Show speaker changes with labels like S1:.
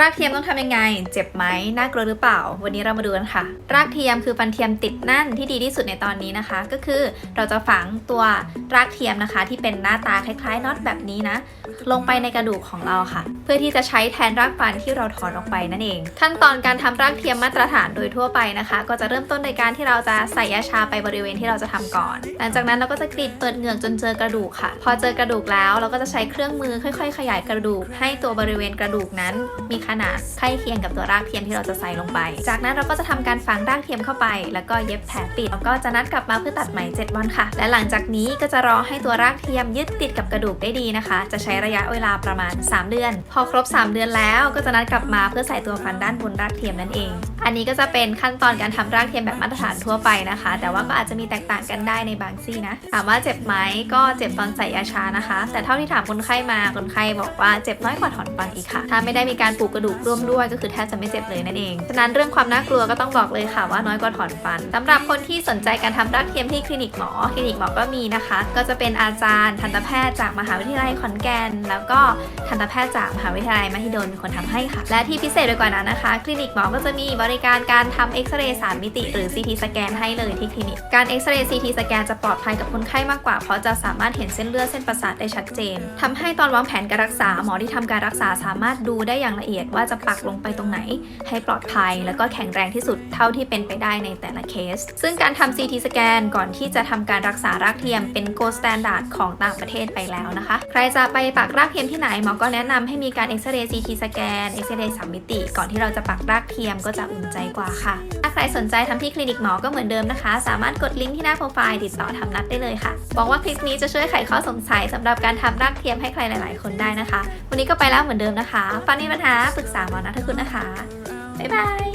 S1: รากเทียมต้องทำยังไง เจ็บไหมน่ากลัวหรือเปล่า วันนี้เรามาดูกันค่ะ รากเทียมคือฟันเทียมติดนั่นที่ดีที่สุดในตอนนี้นะคะ ก็คือเราจะฝังตัวรากเทียมนะคะ ที่เป็นหน้าตาคล้ายๆน็อตแบบนี้นะ ลงไปในกระดูกของเราค่ะ เพื่อที่จะใช้แทนรากฟันที่เราถอนออกไปนั่นเอง ขั้นตอนการทำรากเทียมมาตรฐานโดยทั่วไปนะคะ ก็จะเริ่มต้นในการที่เราจะใส่ยาชาไปบริเวณที่เราจะทำก่อน หลังจากนั้นเราก็จะกรีดเปิดเหงือกจนเจอกระดูกค่ะ พอเจอกระดูกแล้วเราก็จะใช้เครื่องมือค่อย ๆ ขยายกระดูก ให้ตัวบริเวณกระดูกนั้นมีขนาดใกล้เคียงกับตัวรากเทียมที่เราจะใส่ลงไป จากนั้นเราก็จะทำการฝังรากเทียมเข้าไป แล้วก็เย็บแผลปิดแล้วก็จะนัดกลับมาเพื่อตัดไหม7วันค่ะ และหลังจากนี้ก็จะรอให้ตัวรากเทียมยึดติดกับกระดูกได้ดีนะคะ จะใช้ระยะเวลาประมาณ 3 เดือน พอครบ 3 เดือนแล้วก็จะนัดกลับมาเพื่อใส่ตัวฟันด้านบนรากเทียมนั่นเอง อันนี้ก็จะเป็นขั้นตอนการทำรากเทียมแบบมาตรฐานทั่วไปนะคะ แต่ว่าก็อาจจะมีแตกต่างกันได้ในบางซี่นะถามว่าเจ็บไหมก็เจ็บตอนใส่ยาชานะคะ แต่เท่าที่ถามคนไข้มาคนไข้บอกว่าเจ็บน้อยกว่าถอนฟันอีกค่ะ ถ้าไม่ได้มีการปลูกกระดูกร่วมด้วยก็คือแทบจะไม่เจ็บเลยนั่นเองฉะนั้นเรื่องความน่ากลัวก็ต้องบอกเลยค่ะว่าน้อยกว่าถอนฟันสำหรับคนที่สนใจการทำรากเทียมที่คลินิกหมอคลินิกหมอก็มีนะคะ ก็จะเป็นอาจารย์ทันตแพทย์จากมหาวิทยาลัยขอนแก่นแล้วก็ทันตแพทย์จากมหาวิทยาลัยมหิดลเป็นคนทำให้ค่ะ และที่พิเศษไปกว่านั้นนะคะ คลินิกหมอก็จะมีบริการการทำเอ็กซเรย์สามมิติ หรือ CT สแกนให้เลยที่คลินิก การเอ็กซเรย์ CT สแกนจะปลอดภัยกับคนไข้มากกว่า เพราะจะสามารถเห็นเส้นเลือดเส้นประสาทได้ชัดเจนทำให้ตอนวางแผนการรักษาหมอที่ทำการรักษาสามารถดูได้อย่างละเอียดว่าจะปักลงไปตรงไหน ให้ปลอดภัย แล้วก็แข็งแรงที่สุดเท่าที่เป็นไปได้ในแต่ละเคส ซึ่งการทำ CT สแกนก่อนที่จะทำการรักษารากเทียมเป็น gold standard ของต่างประเทศไปแล้วนะคะ ใครจะไปปักรากเทียมที่ไหนหมอก็แนะนำให้มีการเอ็กซเรย์ CT สแกนเอ็กซเรย์สามมิติ ก่อนที่เราจะปักรากเทียมก็จะอุ่นใจกว่าค่ะ ถ้าใครสนใจทำที่คลินิกหมอก็เหมือนเดิมนะคะ สามารถกดลิงก์ที่หน้าโปรไฟล์ติดต่อทำนัดได้เลยค่ะหวังว่าคลิปนี้จะช่วยไขข้อสงสัยสำหรับการทำรากเทียมให้ใครหลาย ๆ คนได้นะคะ วันนี้ก็ไปแล้วเหมือนเดิมนะคะ ฟันมีปัญหาปรึกษาหมอนัทคุณนะคะบ๊ายบาย